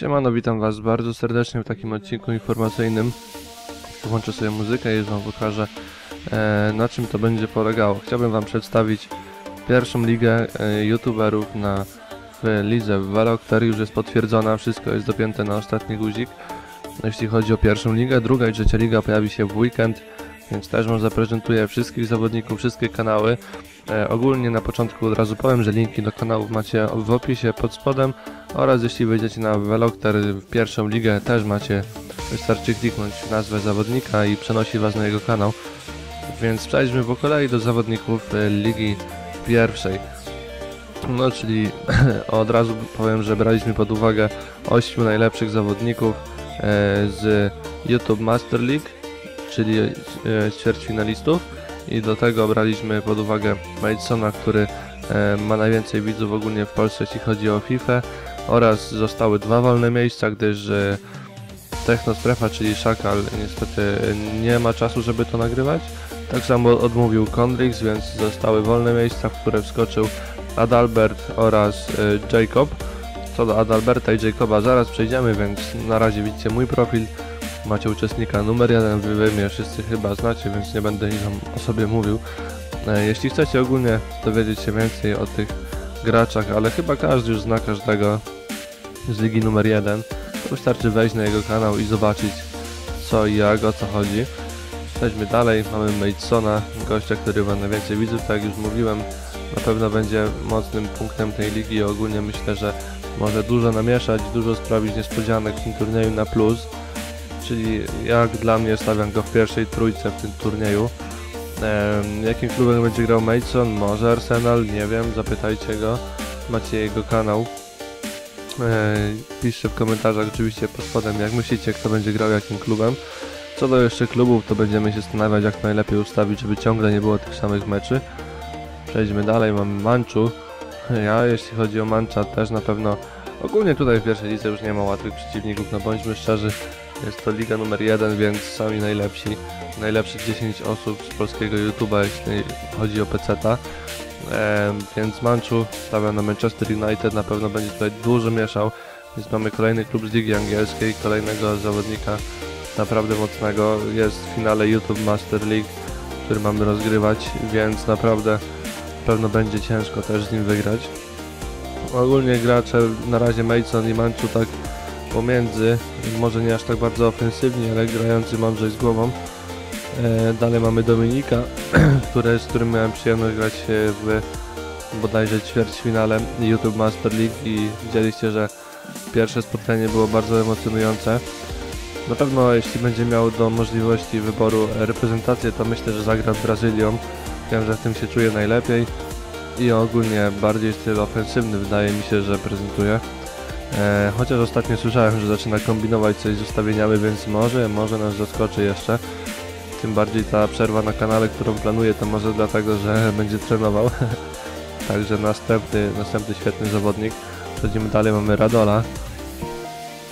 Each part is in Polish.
Siemano, witam was bardzo serdecznie w takim odcinku informacyjnym. Włączę sobie muzykę i wam pokażę e, na czym to będzie polegało. Chciałbym wam przedstawić pierwszą ligę e, youtuberów na w lidze w Velocter. Już jest potwierdzona, wszystko jest dopięte na ostatni guzik. Jeśli chodzi o pierwszą ligę, druga i trzecia liga pojawi się w weekend, więc też wam zaprezentuję wszystkich zawodników, wszystkie kanały. E, ogólnie na początku od razu powiem, że linki do kanałów macie w opisie pod spodem oraz jeśli wejdziecie na Velocter w pierwszą ligę też macie, wystarczy kliknąć nazwę zawodnika i przenosi was na jego kanał. Więc przejdźmy po kolei do zawodników e, ligi pierwszej. No czyli od razu powiem, że braliśmy pod uwagę 8 najlepszych zawodników e, z YouTube Master League, czyli e, ćwierćfinalistów i do tego braliśmy pod uwagę Madesona, który e, ma najwięcej widzów ogólnie w Polsce jeśli chodzi o FIFA oraz zostały dwa wolne miejsca, gdyż e, Technostrefa, czyli Szakal niestety nie ma czasu, żeby to nagrywać. Tak samo odmówił Condrix, więc zostały wolne miejsca, w które wskoczył Adalbert oraz Jacob. Co do Adalberta i Jacoba zaraz przejdziemy, więc na razie widzicie mój profil. Macie uczestnika. Numer jeden, wy, wy mnie wszyscy chyba znacie, więc nie będę nic o sobie mówił. E, jeśli chcecie ogólnie dowiedzieć się więcej o tych graczach, ale chyba każdy już zna każdego z ligi numer jeden, to wystarczy wejść na jego kanał i zobaczyć co i jak, o co chodzi. Przejdźmy dalej, mamy Madesona, gościa, który ma najwięcej widzów, tak jak już mówiłem, na pewno będzie mocnym punktem tej ligi. Ogólnie myślę, że może dużo namieszać, dużo sprawić niespodzianek w tym turnieju na plus czyli jak dla mnie stawiam go w pierwszej trójce w tym turnieju. Jakim klubem będzie grał Mason? Może Arsenal? Nie wiem, zapytajcie go. Macie jego kanał. Ehm, piszcie w komentarzach oczywiście pod spodem, jak myślicie, kto będzie grał jakim klubem. Co do jeszcze klubów, to będziemy się zastanawiać, jak najlepiej ustawić, żeby ciągle nie było tych samych meczy. Przejdźmy dalej, mamy Manchu. Ja, jeśli chodzi o Mancha, też na pewno ogólnie tutaj w pierwszej lidze już nie ma łatwych przeciwników, no bądźmy szczerzy, jest to liga numer jeden, więc sami najlepsi, najlepszych 10 osób z polskiego YouTube'a, jeśli chodzi o PC-ta. E, więc Manchu stawiam na Manchester United, na pewno będzie tutaj dużo mieszał. Więc mamy kolejny klub z ligi angielskiej, kolejnego zawodnika naprawdę mocnego. Jest w finale YouTube Master League, który mamy rozgrywać, więc naprawdę pewno będzie ciężko też z nim wygrać. Ogólnie gracze na razie Mason i Manchu tak pomiędzy, może nie aż tak bardzo ofensywnie, ale grający mądrzej z głową. E, dalej mamy Dominika, który, z którym miałem przyjemność grać w bodajże ćwierćfinale YouTube Master League i widzieliście, że pierwsze spotkanie było bardzo emocjonujące. Na pewno jeśli będzie miał do możliwości wyboru reprezentację, to myślę, że zagra z Brazylią. Wiem, że w tym się czuje najlepiej i ogólnie bardziej styl ofensywny wydaje mi się, że prezentuje. E, chociaż ostatnio słyszałem, że zaczyna kombinować coś z ustawieniami, więc może, może nas zaskoczy jeszcze. Tym bardziej ta przerwa na kanale, którą planuję, to może dlatego, że będzie trenował. Także następny, następny świetny zawodnik. Przechodzimy dalej, mamy Radola.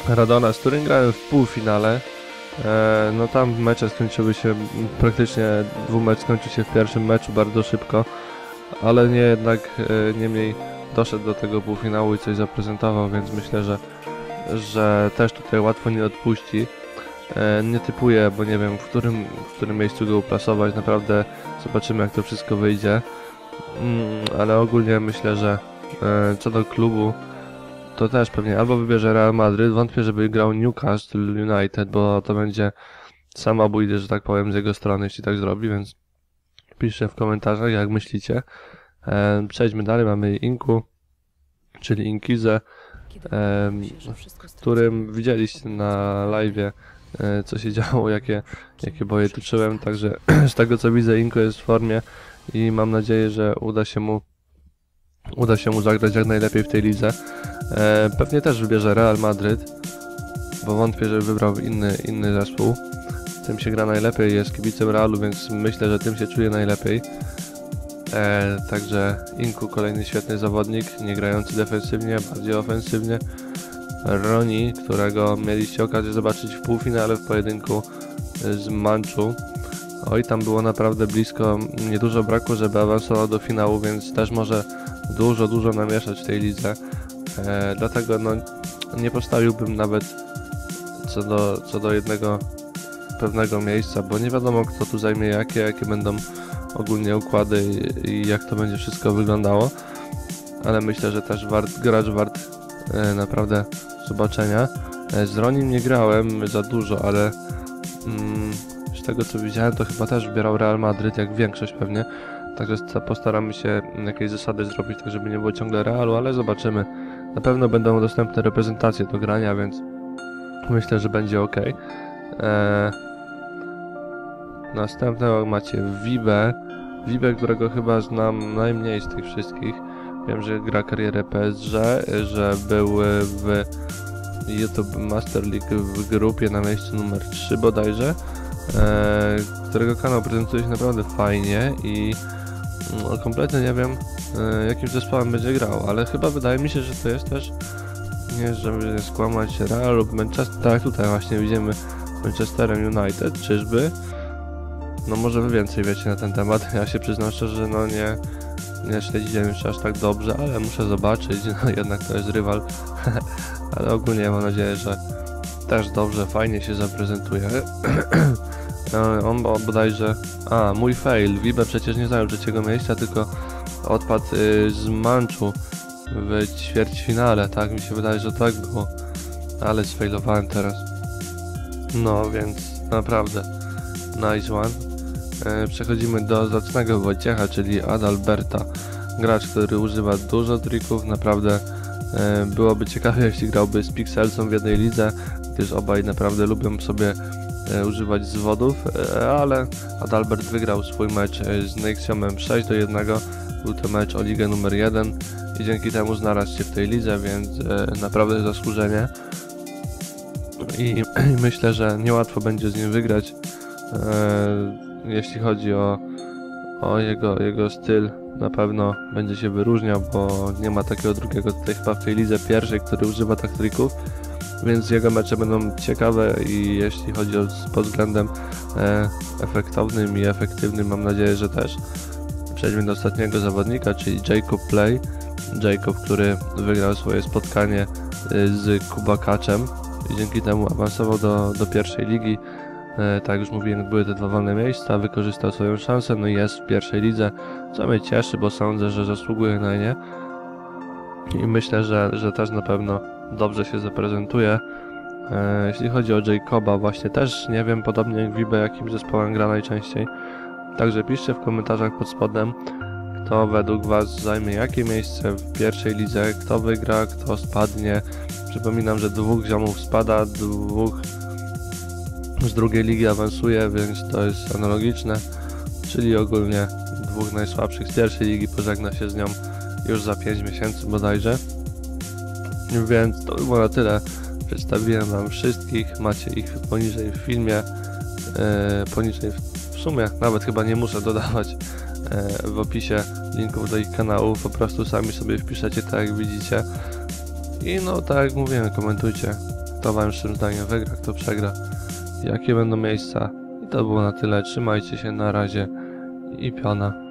Radola, z którym grałem w półfinale. E, no tam mecze skończyły się, praktycznie dwóch skończył się w pierwszym meczu bardzo szybko. Ale nie jednak, e, niemniej doszedł do tego półfinału i coś zaprezentował, więc myślę, że, że też tutaj łatwo nie odpuści. E, nie typuję, bo nie wiem w którym, w którym miejscu go uplasować, naprawdę zobaczymy jak to wszystko wyjdzie. Mm, ale ogólnie myślę, że e, co do klubu, to też pewnie albo wybierze Real Madryt, wątpię, żeby grał Newcastle United, bo to będzie samobój, że tak powiem, z jego strony, jeśli tak zrobi, więc piszcie w komentarzach, jak myślicie. E, przejdźmy dalej, mamy Inku, czyli Inkizę, w którym widzieliście na live, e, co się działo, jakie, jakie boje toczyłem, także z tego co widzę Inko jest w formie i mam nadzieję, że uda się mu uda się mu zagrać jak najlepiej w tej lidze. E, pewnie też wybierze Real Madryt, bo wątpię, że wybrał inny, inny zespół. Tym się gra najlepiej, jest kibicem Realu, więc myślę, że tym się czuje najlepiej. E, także Inku kolejny świetny zawodnik, nie grający defensywnie, bardziej ofensywnie. Roni, którego mieliście okazję zobaczyć w półfinale w pojedynku z Manchu. Oj, tam było naprawdę blisko, niedużo brakło, żeby awansował do finału, więc też może dużo, dużo namieszać w tej lidze. E, dlatego no, nie postawiłbym nawet co do, co do jednego pewnego miejsca, bo nie wiadomo kto tu zajmie jakie, jakie będą ogólnie układy i, jak to będzie wszystko wyglądało. Ale myślę, że też wart, gracz wart e, naprawdę zobaczenia. E, z Ronin nie grałem za dużo, ale mm, z tego co widziałem, to chyba też wybierał Real Madryt, jak większość pewnie. Także sta- postaramy się jakieś zasady zrobić, tak żeby nie było ciągle Realu, ale zobaczymy. Na pewno będą dostępne reprezentacje do grania, więc myślę, że będzie ok. Eee, następnego macie Vibe. Vibe, którego chyba znam najmniej z tych wszystkich. Wiem, że gra karierę PSG, że był w YouTube Master League w grupie na miejscu numer 3 bodajże, e, którego kanał prezentuje się naprawdę fajnie i no, kompletnie nie wiem e, jakim zespołem będzie grał, ale chyba wydaje mi się, że to jest też nie żeby skłamać Real lub Manchester, tak tutaj właśnie widzimy Manchesterem United, czyżby? No może wy więcej wiecie na ten temat, ja się przyznam że no nie, nie śledziłem jeszcze aż tak dobrze, ale muszę zobaczyć, no jednak to jest rywal, ale ogólnie mam nadzieję, że też dobrze, fajnie się zaprezentuje. E, On bo- bodajże, a mój fail, Wibe przecież nie zajął trzeciego miejsca, tylko odpadł y, z Manczu w ćwierćfinale, tak mi się wydaje, że tak było, ale sfailowałem teraz. No więc naprawdę, nice one. E, Przechodzimy do zacnego Wojciecha, czyli Adalberta. Gracz, który używa dużo trików, naprawdę e, byłoby ciekawe, jeśli grałby z Pixelsą w jednej lidze, gdyż obaj naprawdę lubią sobie e, używać zwodów, ale Adalbert wygrał swój mecz z Nexiumem 6 do 1. Był to mecz o ligę numer 1 i dzięki temu znalazł się w tej lidze, więc naprawdę zasłużenie. I, myślę, że niełatwo będzie z nim wygrać, jeśli chodzi o, o jego, jego styl. Na pewno będzie się wyróżniał, bo nie ma takiego drugiego tutaj chyba w tej lidze pierwszej, który używa tak trików więc jego mecze będą ciekawe i jeśli chodzi o pod względem e, efektownym i efektywnym mam nadzieję, że też. Przejdźmy do ostatniego zawodnika, czyli Jacob Play. Jacob, który wygrał swoje spotkanie e, z Kubakaczem i dzięki temu awansował do, do pierwszej ligi. E, tak już mówiłem, były te dwa wolne miejsca, wykorzystał swoją szansę, no i jest w pierwszej lidze, co mnie cieszy, bo sądzę, że zasługuje na nie. I myślę, że, że też na pewno dobrze się zaprezentuje. E, jeśli chodzi o Jacoba, właśnie też nie wiem, podobnie jak Wibe, jakim zespołem gra najczęściej. Także piszcie w komentarzach pod spodem, kto według Was zajmie jakie miejsce w pierwszej lidze, kto wygra, kto spadnie. Przypominam, że dwóch ziomów spada, dwóch z drugiej ligi awansuje, więc to jest analogiczne. Czyli ogólnie dwóch najsłabszych z pierwszej ligi pożegna się z nią już za 5 miesięcy bodajże. Więc to by było na tyle. Przedstawiłem Wam wszystkich, macie ich poniżej w filmie, e, poniżej w, sumie, nawet chyba nie muszę dodawać e, w opisie linków do ich kanałów, po prostu sami sobie wpiszecie tak jak widzicie. I no tak jak mówiłem, komentujcie, kto Waszym zdaniem wygra, kto przegra, jakie będą miejsca. I to było na tyle, trzymajcie się, na razie i piona.